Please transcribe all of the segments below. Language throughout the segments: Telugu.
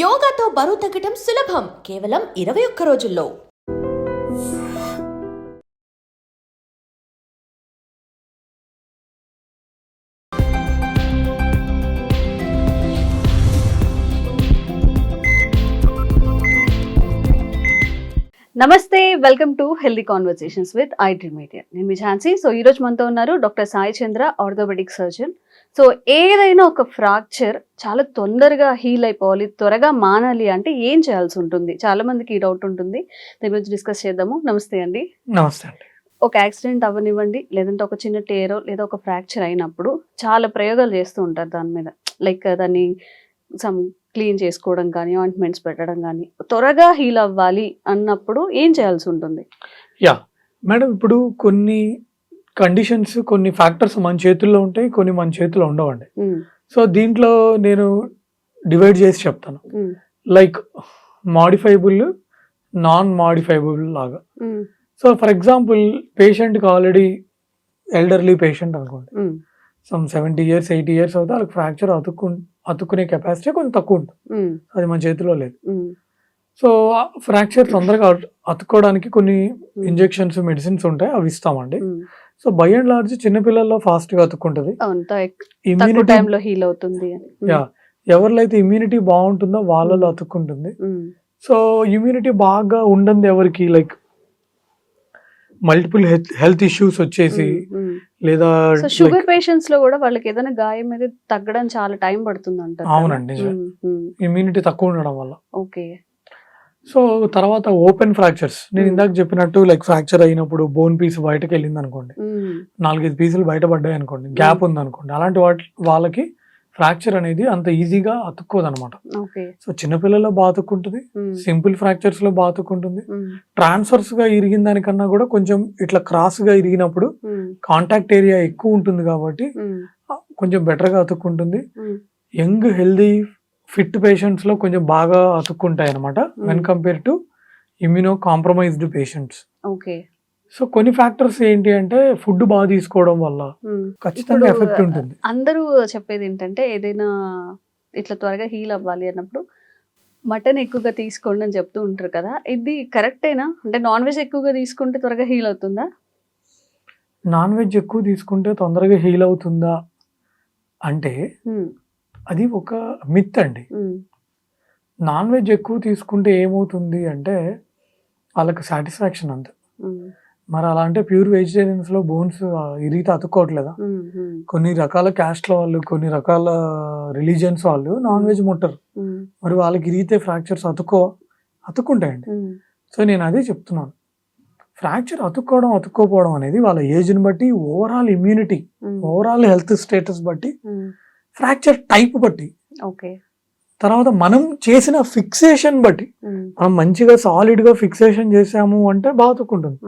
యోగాతో బరువు తగ్గటం సులభం. కేవలం ఇరవై ఒక్క రోజుల్లో. నమస్తే welcome to healthy conversations with IT media నేను మీ ఝాన్సీ. సో ఈ రోజు మనతో ఉన్నారు doctor Sai Chandra orthopaedic surgeon so ఏదైనా ఒక ఫ్రాక్చర్ చాలా తొందరగా హీల్ అయిపోవాలి త్వరగా మానాలి అంటే ఏం చేయాల్సి ఉంటుంది? చాలా మందికి ఈ డౌట్ ఉంటుంది. దీని గురించి డిస్కస్ చేద్దాము. నమస్తే అండి. నమస్తే అండి. ఒక యాక్సిడెంట్ అవ్వనివ్వండి లేదంటే ఒక చిన్న టేరో లేదా ఒక ఫ్రాక్చర్ అయినప్పుడు చాలా ప్రయోగాలు చేస్తూ ఉంటారు దాని మీద. లైక్ దాన్ని సమ్ క్లీన్ చేసుకోవడం కానీ ఆయింట్మెంట్స్ పెట్టడం కానీ. త్వరగా హీల్ అవ్వాలి అన్నప్పుడు ఏం చేయాల్సి ఉంటుంది? యా మేడం ఇప్పుడు కొన్ని కండిషన్స్ కొన్ని ఫ్యాక్టర్స్ మన చేతుల్లో ఉంటాయి కొన్ని మన చేతిలో ఉండవండి. సో దీంట్లో నేను డివైడ్ చేసి చెప్తాను. లైక్ మాడిఫైబుల్ నాన్ మాడిఫైబుల్ లాగా సో ఫర్ ఎగ్జాంపుల్ పేషెంట్కి ఆల్రెడీ ఎల్డర్లీ పేషెంట్ అనుకోండి. Some seventy years eighty years అవుతే వాళ్ళకి ఫ్రాక్చర్ అతుక్కు అతుక్కునే కెపాసిటీ కొంచెం తక్కువ ఉంటుంది. అది మన చేతిలో లేదు. సో ఫ్రాక్చర్ తొందరగా అతు- అతుక్కోవడానికి కొన్ని ఇంజెక్షన్స్ మెడిసిన్స్ ఉంటాయి అవి ఇస్తామండి. సో బై అండ్ లార్జ్ చిన్నపిల్లల్లో ఫాస్ట్గా అతుక్కుంటది. టైంలో హీల్ అవుతుంది యా ఎవరిలో అయితే ఇమ్యూనిటీ బాగుంటుందో వాళ్ళలో అతుక్కుంటుంది. సో ఇమ్యూనిటీ బాగా ఉండదు ఎవరికి లైక్ మల్టిపుల్ హెల్త్ ఇష్యూస్ వచ్చేసి. లేదా షుగర్ పేషెంట్స్లో కూడా వాళ్ళకి ఏదైనా గాయం మీద తగ్గడం చాలా టైం పడుతుంది కదా? అవునండి, ఇమ్యూనిటీ తక్కువ ఉండడం వల్ల. ఓకే సో తర్వాత ఓపెన్ ఫ్రాక్చర్స్. నేను. ఇందాక చెప్పినట్టు లైక్ ఫ్రాక్చర్ అయినప్పుడు బోన్ పీస్ బయటకు వెళ్ళింది అనుకోండి. నాలుగైదు పీసులు బయటపడ్డాయి అనుకోండి. గ్యాప్ ఉంది అనుకోండి అలాంటి వాటి వాళ్ళకి ఫ్రాక్చర్ అనేది అంత ఈజీగా అతుక్కోదు అనమాట సో చిన్నపిల్లల్లో ఉమ్, సింపుల్ ఫ్రాక్చర్స్లో ఉమ్, ట్రాన్స్ఫర్స్గా ఇరిగిన దానికన్నా కూడా కొంచెం ఇట్లా క్రాస్గా ఇరిగినప్పుడు కాంటాక్ట్ ఏరియా ఎక్కువ ఉంటుంది కాబట్టి కొంచెం బెటర్గా అతుక్కుంటుంది. యంగ్ హెల్దీ ఫిట్ పేషెంట్స్లో కొంచెం బాగా అతుక్కుంటాయి అనమాట when Hmm. Compare to immunocompromised patients okay so కొన్ని ఫ్యాక్టర్స్ ఏంటి అంటే ఫుడ్ బాగా తీసుకోవడం వల్ల ఉమ్. ఖచ్చితంగా ఎఫెక్ట్ ఉంటుంది. అందరూ చెప్పేది ఏంటంటే ఏదైనా ఇట్లా త్వరగా హీల్ అవ్వాలి అన్నప్పుడు మటన్ ఎక్కువగా తీసుకోండి అని చెప్తూ ఉంటారు కదా ఇది కరెక్టేనా అంటే నాన్ వెజ్ ఎక్కువగా తీసుకుంటే త్వరగా హీల్ అవుతుందా? నాన్ వెజ్ ఎక్కువ తీసుకుంటే తొందరగా హీల్ అవుతుందా అంటే ఉమ్, అది ఒక మిత్ అండి. నాన్ వెజ్ ఎక్కువ తీసుకుంటే ఏమవుతుంది అంటే వాళ్ళకి సాటిస్ఫాక్షన్ అంత. మరి అలా అంటే ప్యూర్ వెజిటేరియన్స్లో బోన్స్ ఇరిగితే అతుక్కోవట్లేదా? కొన్ని రకాల క్యాస్ట్ల వాళ్ళు కొన్ని రకాల రిలీజియన్స్ వాళ్ళు నాన్ వెజ్ ముట్టరు. మరి వాళ్ళకి ఇరిగితే ఫ్రాక్చర్స్ అతుక్కో అతుక్కుంటాయండి. సో నేను అదే చెప్తున్నాను. ఫ్రాక్చర్ అతుక్కోవడం అతుక్కోపోవడం అనేది వాళ్ళ ఏజ్ని బట్టి overall immunity overall health status బట్టి ఫ్రాక్చర్ టైప్ బట్టి ఓకే. తర్వాత మనం చేసిన ఫిక్సేషన్ బట్టి మనం మంచిగా సాలిడ్గా ఫిక్సేషన్ చేసాము అంటే బాగా తొక్కుంటుంది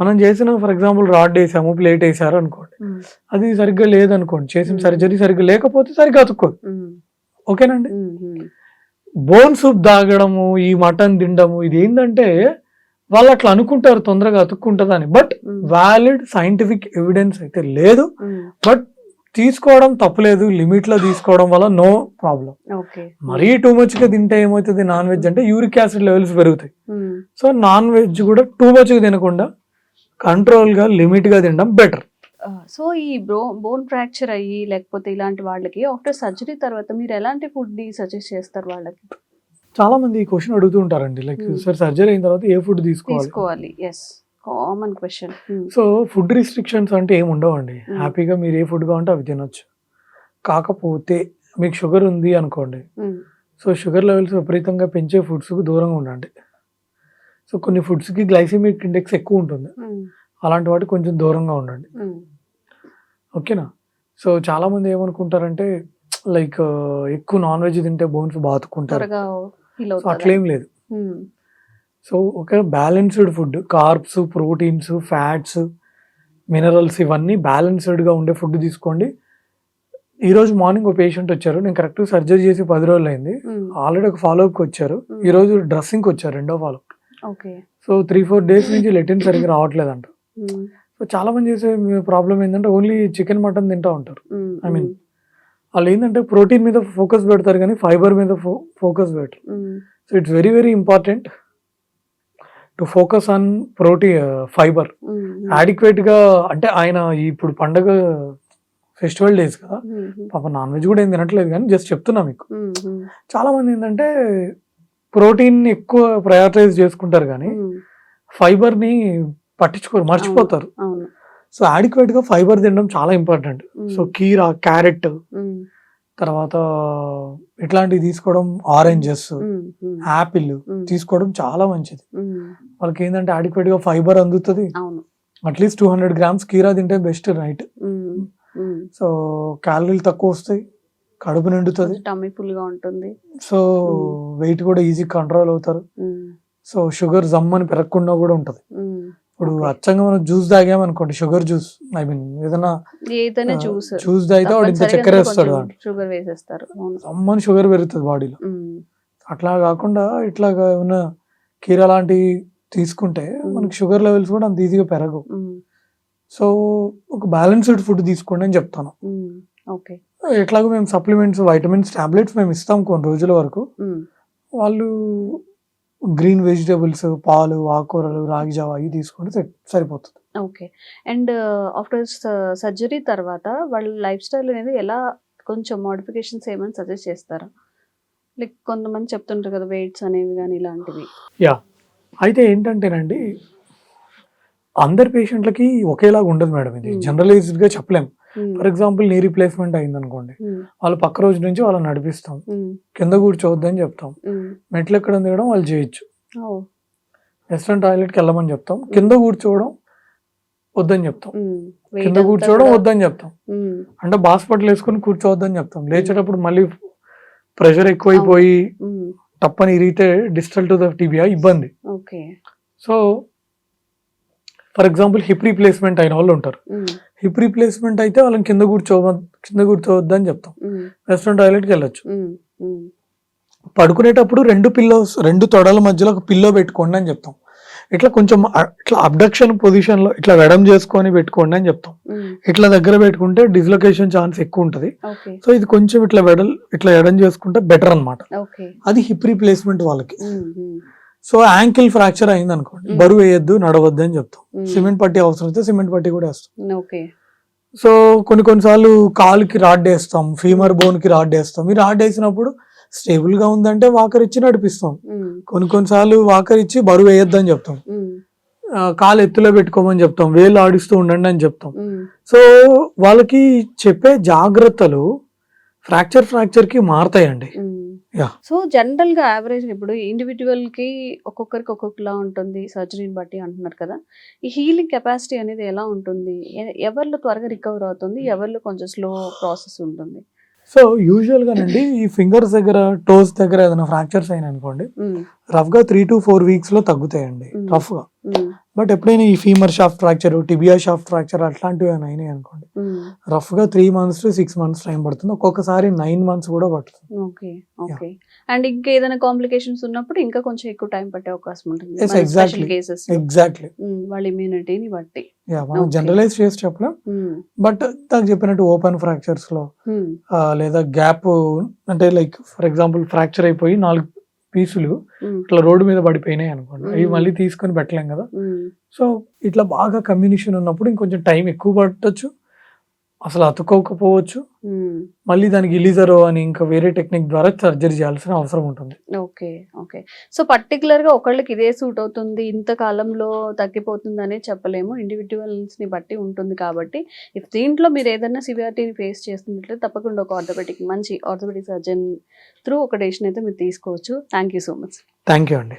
మనం చేసిన ఫర్ ఎగ్జాంపుల్ రాడ్ వేసాము ప్లేట్ వేసారు అనుకోండి. అది సరిగ్గా లేదనుకోండి చేసిన. సర్జరీ సరిగ్గా లేకపోతే సరిగ్గా అతుక్కోదు. ఓకేనండి? బోన్ సూప్ తాగడము ఈ మటన్ తినడము ఇది ఏంటంటే వాళ్ళు అట్లా అనుకుంటారు తొందరగా అతుక్కుంటుందని. బట్ వ్యాలిడ్ సైంటిఫిక్ ఎవిడెన్స్ అయితే లేదు. బట్ తీసుకోవడం తప్పలేదు లిమిట్లో తీసుకోవడం వల్ల నో ప్రాబ్లం. ఓకే. మరీ టూ మచ్గా తింటే ఏమవుతుంది నాన్ వెజ్ అంటే యూరిక్ యాసిడ్ లెవెల్స్ పెరుగుతాయి. సో నాన్ వెజ్ కూడా టూ మచ్గా తినకుండా కంట్రోల్గా లిమిట్గా తినడం బెటర్. సో ఈ బ్రో బోన్ ఫ్రాక్చర్ అయ్యి లేకపోతే ఇలాంటి వాళ్ళకి ఆఫ్టర్ సర్జరీ తర్వాత మీరు ఎలాంటి ఫుడ్ని సజెస్ట్ చేస్తారు వాళ్ళకి? చాలా మంది ఈ క్వశ్చన్ అడుగుతూ ఉంటారండి లైక్. సార్ సర్జరీ అయిన తర్వాత ఏ ఫుడ్ తీసుకోవాలి? Common question. So food restrictions అంటే ఏమి ఉండవండి. హ్యాపీగా మీరు ఏ ఫుడ్ కావాలంటే అవి తినొచ్చు. కాకపోతే మీకు షుగర్ ఉంది అనుకోండి. సో షుగర్ లెవెల్స్ విపరీతంగా పెంచే ఫుడ్స్కి దూరంగా ఉండండి. సో కొన్ని ఫుడ్స్కి గ్లైసిమిక్ ఇండెక్స్ ఎక్కువ ఉంటుంది. అలాంటి వాటికి కొంచెం దూరంగా ఉండండి. ఓకేనా? సో చాలామంది ఏమనుకుంటారంటే లైక్ ఎక్కువ నాన్ వెజ్ తింటే బోన్స్ బాతుకుంటారు. అట్లేం లేదు. సో ఒక balanced food carbs proteins fats minerals ఇవన్నీ బ్యాలెన్స్డ్గా ఉండే ఫుడ్ తీసుకోండి. ఈరోజు మార్నింగ్ ఒక పేషెంట్ వచ్చారు. నేను కరెక్ట్ సర్జరీ చేసి పది రోజులు అయింది. ఆల్రెడీ ఒక ఫాలోఅప్కి వచ్చారు. Hmm. ఈరోజు డ్రెస్సింగ్కి వచ్చారు రెండో follow okay so three four days నుంచి లెటిన్ సరిగ్గా రావట్లేదంట. సో చాలా మంది చేసే ప్రాబ్లం ఏంటంటే ఓన్లీ చికెన్ మటన్ తింటా ఉంటారు. I mean, వాళ్ళు ఏంటంటే ప్రోటీన్ మీద ఫోకస్ పెడతారు కానీ ఫైబర్ మీద ఫోకస్ పెట్టరు. So it's very very important to focus on protein fibre. adequate గా అంటే ఆయన ఇప్పుడు పండగ ఫెస్టివల్ డేస్ కదా పాప నాన్ వెజ్ కూడా ఏం తినట్లేదు కానీ జస్ట్ చెప్తున్నా మీకు. చాలా మంది ఏంటంటే ప్రోటీన్ ఎక్కువ ప్రయారిటైజ్ చేసుకుంటారు కానీ ఫైబర్ని పట్టించుకోరు మర్చిపోతారు. సో adequate గా ఫైబర్ తినడం చాలా ఇంపార్టెంట్ సో కీరా క్యారెట్ తర్వాత ఇట్లాంటివి తీసుకోవడం ఆరెంజెస్ యాపిల్ తీసుకోవడం చాలా మంచిది. వాళ్ళకి ఏంటంటే adequate గా ఫైబర్ అందుతుంది. అవును. అట్లీస్ట్ టూ హండ్రెడ్ గ్రామ్స్ కీరా తింటే బెస్ట్ ఉమ్. సో క్యాలరీలు తక్కువ వస్తాయి కడుపు నిండుతుంది. టమ్మీ ఉంటుంది. సో వెయిట్ కూడా ఈజీ కంట్రోల్ అవుతారు. సో షుగర్ జమ్మని పెరగకుండా కూడా ఉంటది. ఇప్పుడు. అచ్చంగా మనం జ్యూస్ తాగామనుకోండి షుగర్ జ్యూస్ ఐ మీన్ ఏదైనా ఏదైనా జ్యూస్ జ్యూస్ తాగితే వాడు ఇంత చక్కెర వేస్తాడు షుగర్ వేసేస్తారు. జమ్మని షుగర్ పెరుగుతుంది బాడీలో అట్లా కాకుండా ఇట్లాగా ఏమైనా కీరా లాంటివి తీసుకుంటే మనకి షుగర్ లెవెల్స్ కూడా అంత ఈజీగా పెరగవు. సో ఒక బ్యాలెన్స్డ్ ఫుడ్ తీసుకోండి అని చెప్తాను. ఓకే. ఎట్లాగో మేము సప్లిమెంట్స్ వైటమిన్స్ టాబ్లెట్స్ మేము ఇస్తాం కొన్ని రోజుల వరకు. వాళ్ళు గ్రీన్ వెజిటేబుల్స్ పాలు ఆకుకూరలు రాగి జావ అవి తీసుకుంటే సరి- సరిపోతుంది. ఓకే. అండ్ ఆఫ్టర్ సర్జరీ తర్వాత వాళ్ళ లైఫ్ స్టైల్ అనేది ఎలా కొంచెం మోడిఫికేషన్స్ ఏమైనా సజెస్ట్ చేస్తారా? లైక్ కొంతమంది చెప్తుంటారు కదా వెయిట్స్ అనేవి కానీ ఇలాంటివి. యా అయితే ఏంటంటేనండి అందరి పేషెంట్లకి ఒకేలాగా ఉండదు మేడం ఇది. Hmm. జనరలైజ్డ్గా చెప్పలేం. Um, for example knee replacement అయింది అనుకోండి ఉమ్, వాళ్ళు పక్క రోజు నుంచి వాళ్ళని నడిపిస్తాం. కింద కూర్చోవద్దని చెప్తాం. మెట్లు ఎక్కడం దిగడం వాళ్ళు చేయొచ్చు. వెస్ట్రన్ టాయిలెట్కి వెళ్ళమని చెప్తాం. కింద కూర్చోవడం వద్దని చెప్తాం. కింద కూర్చోవడం వద్దని చెప్తాం. అంటే బాస్పట్లు వేసుకుని కూర్చోవద్దని చెప్తాం. లేచేటప్పుడు మళ్ళీ ప్రెషర్ ఎక్కువైపోయి తప్పని ఇరిగితే డిస్టల్ టు ద టీబియా ఇబ్బంది. Okay. So for example hip replacement అయిన వాళ్ళు ఉంటారు. హిప్ రీప్లేస్మెంట్ అయితే వాళ్ళని కింద కూర్చోవ కింద కూర్చోవద్దని చెప్తాం. ఉమ్, వెస్ట్రన్ టాయిలెట్కి వెళ్ళొచ్చు. పడుకునేటప్పుడు రెండు పిల్లోస్ రెండు తొడల మధ్యలో ఒక పిల్లో పెట్టుకోండి అని చెప్తాం. ఇట్లా కొంచెం ఇట్లా అబ్డక్షన్ పొజిషన్లో ఇట్లా వెడం చేసుకొని పెట్టుకోండి అని చెప్తాం. ఇట్లా దగ్గర పెట్టుకుంటే డిస్లొకేషన్ ఛాన్స్ ఎక్కువ ఉంటుంది. సో ఇది కొంచెం ఇట్లా వెడల్ ఇట్లా ఎడం చేసుకుంటే బెటర్ అన్నమాట. ఓకే. అది హిప్ రీప్లేస్మెంట్ వాళ్ళకి. సో యాంకిల్ ఫ్రాక్చర్ అయింది అనుకోండి. బరువు వేయద్దు నడవద్దు అని చెప్తాం. సిమెంట్ పట్టి అవసరం అయితే సిమెంట్ పట్టి కూడా వేస్తాం. సో కొన్ని కొన్నిసార్లు కాలుకి రాడ్ వేస్తాం ఫీమర్ బోన్కి రాడ్ వేస్తాం. ఈ రాడ్ వేసినప్పుడు స్టేబుల్గా ఉందంటే వాకర్ ఇచ్చి నడిపిస్తాం. కొన్ని కొన్నిసార్లు వాకర్ ఇచ్చి బరువు వేయొద్దని చెప్తాం. కాలు ఎత్తులో పెట్టుకోమని చెప్తాం. వేలు ఆడిస్తూ ఉండండి అని చెప్తాం. సో వాళ్ళకి చెప్పే జాగ్రత్తలు ఫ్రాక్చర్ ఫ్రాక్చర్కి మారతాయండి. సో జనరల్గా యావరేజ్ ఇప్పుడు ఇండివిజువల్కి ఒక్కొక్కరికి ఒక్కొక్కలా ఉంటుంది. సర్జరీని బట్టి అంటున్నారు కదా. ఈ హీలింగ్ కెపాసిటీ అనేది ఎలా ఉంటుంది? ఎవరిలో త్వరగా రికవర్ అవుతుంది? ఎవరిలో కొంచెం స్లో ప్రాసెస్ ఉంటుంది? సో యూజువల్ గానండి ఈ ఫింగర్స్ దగ్గర టోస్ దగ్గర ఏదైనా ఫ్రాక్చర్స్ అయినా అనుకోండి ఉమ్, రఫ్గా త్రీ టు ఫోర్ వీక్స్లో తగ్గుతాయండి Mm. బట్ ఎప్పుడైనా ఈ femur shaft fracture tibia shaft fracture అట్లాంటివి ఏమైనా అయినాయి అనుకోండి. రఫ్గా three months to six months time పడుతుంది. ఒక్కొక్కసారి నైన్ మంత్స్ కూడా పడుతుంది. Okay okay. అండ్ ఇంకా ఏదైనా కాంప్లికేషన్స్ ఉన్నప్పుడు ఇంకా కొంచెం ఎక్కువ టైం పట్టే అవకాశం ఉంటుంది. Exactly. కేసెస్ ఎగ్జాక్ట్లీ వాళ్ళ ఇమ్యూనిటీని బట్టి. యా మనం. జనరలైజ్ చేసి చెప్పలేం. బట్ నాకు చెప్పినట్టు ఓపెన్ ఫ్రాక్చర్స్లో లేదా గ్యాప్ అంటే లైక్ ఫర్ ఎగ్జాంపుల్ ఫ్రాక్చర్ అయిపోయి నాలుగు పీసులు ఇట్లా రోడ్డు మీద పడిపోయినాయి అనుకోండి. అవి. మళ్ళీ తీసుకొని పెట్టలేం కదా. సో ఇట్లా బాగా కమ్యూనికేషన్ ఉన్నప్పుడు ఇంకొంచెం టైం ఎక్కువ పట్టొచ్చు. అసలు అతుక్కోకపోవచ్చు. మళ్ళీ దానికి ఇలిజరో అని ఇంకా వేరే టెక్నిక్ ద్వారా సర్జరీ చేయాల్సిన అవసరం ఉంటుంది. Okay okay. సో పర్టికులర్గా ఒకళ్ళకి ఇదే సూట్ అవుతుంది ఇంత కాలంలో తగ్గిపోతుంది అనేది చెప్పలేము. ఇండివిజువల్స్ని బట్టి ఉంటుంది కాబట్టి ఇఫ్ దీంట్లో మీరు ఏదైనా సివియారిటీని ఫేస్ చేస్తున్నట్లయితే తప్పకుండా ఒక ఆర్థోపెటిక్ మంచి ఆర్థోపెటిక్ సర్జన్ త్రూ ఒక డెసిషన్ అయితే మీరు తీసుకోవచ్చు. Thank you so much. Thank you అండి.